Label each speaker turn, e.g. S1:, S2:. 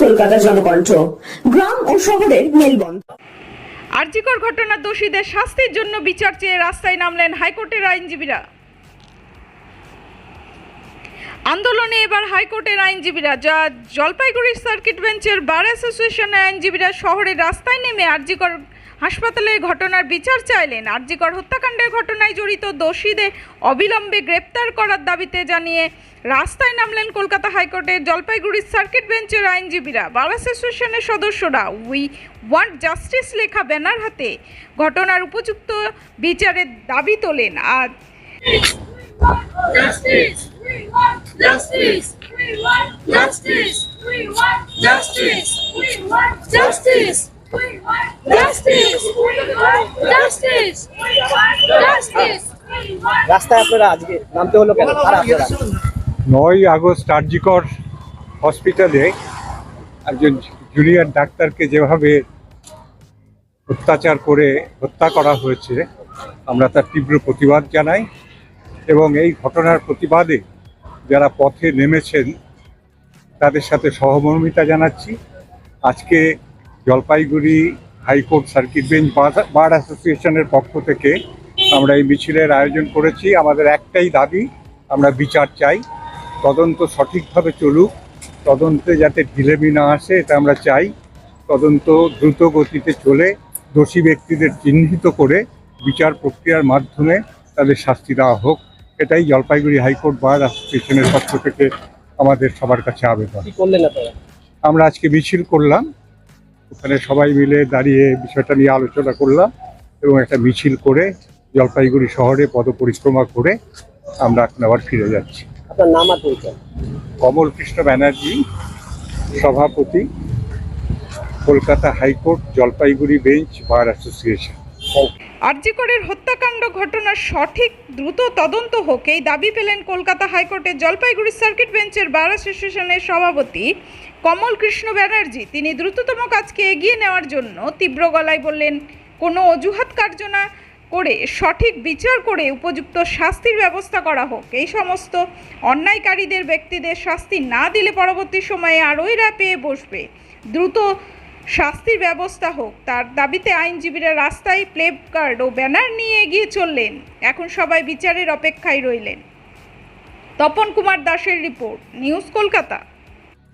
S1: কলকাতা জনকণ্ঠ, গ্রাম ও শহরের মেলবন্ধন।
S2: আরজিকর ঘটনার দোষীদের শাস্তির জন্য বিচার চেয়ে রাস্তায় নামলেন হাইকোর্টের আইনজীবীরা। আন্দোলনে এবার হাইকোর্টের আইনজীবীরা, যা জলপাইগুড়ি সার্কিট বেঞ্চের বার অ্যাসোসিয়েশনের আইনজীবীরা শহরের রাস্তায় নেমে আরজিকর হাসপাতালের ঘটনার বিচার চাইলেন আরজিকর হত্যাকাণ্ডের ঘটনায় জড়িত দোষীদের অবিলম্বে গ্রেপ্তার করার দাবিতে জানিয়ে রাস্তায় নামলেন কলকাতা হাইকোর্টের জলপাইগুড়ি সার্কিট বেঞ্চের আইনজীবীরা বার অ্যাসোসিয়েশনের সদস্যরা উই ওয়ান্ট জাস্টিস লেখা ব্যানার হাতে ঘটনার উপযুক্ত বিচারের দাবি তোলেন আজ
S3: Justice! We want justice! We want justice!
S4: রাস্তায় আপনারা আজকে নামতে হলো কেন? আর আপনারা?
S5: নয় আগস্ট আরজিকর হসপিটালে একজন জুনিয়র ডাক্তারকে যেভাবে অত্যাচার করে হত্যা করা হয়েছে আমরা তার তীব্র প্রতিবাদ জানাই এবং এই ঘটনার প্রতিবাদে যারা পথে নেমেছেন তাদের সাথে সহমর্মিতা জানাচ্ছি। আজকে Jalpaiguri high court circuit bench bar- অ্যাসোসিয়েশনের পক্ষ থেকে আমরা এই মিছিলের আয়োজন করেছি। আমাদের একটাই দাবি আমরা বিচার চাই। তদন্ত সঠিকভাবে চলুক। তদন্তে যাতে ঢিলেমি না আসে এটা আমরা চাই। তদন্ত দ্রুত গতিতে চলে দোষী ব্যক্তিদের চিহ্নিত করে বিচার প্রক্রিয়ার মাধ্যমে তাদের শাস্তি দেওয়া হোক। এটাই জলপাইগুড়ি হাইকোর্ট বার অ্যাসোসিয়েশনের পক্ষ থেকে আমাদের সবার কাছে আবেদন। আমরা আজকে মিছিল করলাম। ওখানে সবাই মিলে দাঁড়িয়ে বিষয়টা নিয়ে আলোচনা করলাম এবং একটা মিছিল করে জলপাইগুড়ি শহরে পদপরিক্রমা করে আমরা এখন আবার ফিরে যাচ্ছি।
S4: আপনার নাম আর পরিচয়?
S5: কমল কৃষ্ণ ব্যানার্জি সভাপতি Kolkata high court Jalpaiguri bench bar association.
S2: আরজিকরের হত্যাকাণ্ড ঘটনার সঠিক দ্রুত তদন্ত হোক এই দাবি পেলেন কলকাতা হাইকোর্টের জলপাইগুড়ি সার্কিট বেঞ্চের বার অ্যাসোসিয়েশনের সভাপতি কমল কৃষ্ণ ব্যানার্জি। তিনি দ্রুততম কাজকে এগিয়ে নেওয়ার জন্য তীব্র গলায় বললেন, কোনো অজুহাত কার্য না করে, সঠিক বিচার করে উপযুক্ত শাস্তির ব্যবস্থা করা হোক। এই সমস্ত অন্যায়কারীদের ব্যক্তিদের শাস্তি না দিলে পরবর্তী সময়ে আরোই পেয়ে বসবে। দ্রুত শাস্তির ব্যবস্থা হোক, তার দাবিতে আইনজীবীরা রাস্তায় প্লেব কার্ড ও ব্যানার নিয়ে এগিয়ে চললেন। এখন সবাই বিচারের অপেক্ষায় রইলেন। তপন কুমার দাসের রিপোর্ট, নিউজ কলকাতা।